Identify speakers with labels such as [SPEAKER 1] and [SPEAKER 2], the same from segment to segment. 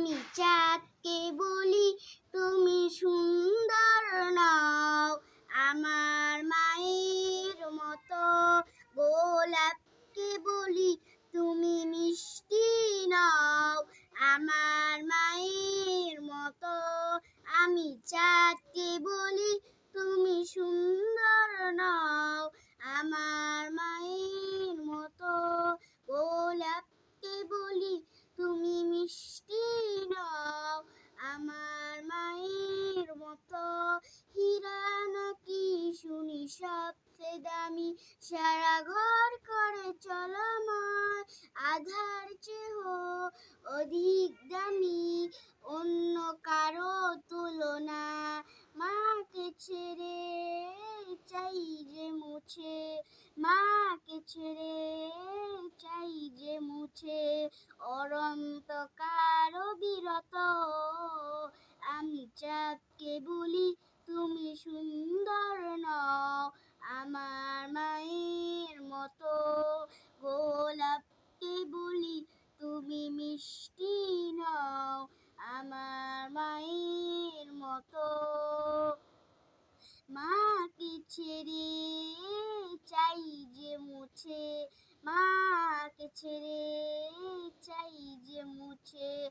[SPEAKER 1] আমি চাঁদকে বলি। দামি। সারা ঘর করে চলময় আধার চেহ অধিক দামি। অন্য কারও তুলনা মাকে ছেড়ে চাই যে মুছে, মাকে ছেড়ে চাই যে মুছে। অরন্ত চাঁদকে বলি, তুমি সুন্দর নও, আমার মায়ের মতো। গোলাপকে বলি, তুমি মিষ্টি নও, আমার মায়ের মতো। মাকে ছেড়ে চাই যে মুছে, মাকে ছেড়ে চাই যে মুছে।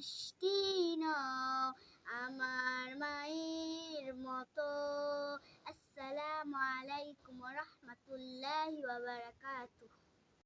[SPEAKER 1] মিষ্টি নও আমার মায়ের মতো। আসসালামু আলাইকুম রহমতুল্লাহ ওয়া বারাকাতুহু।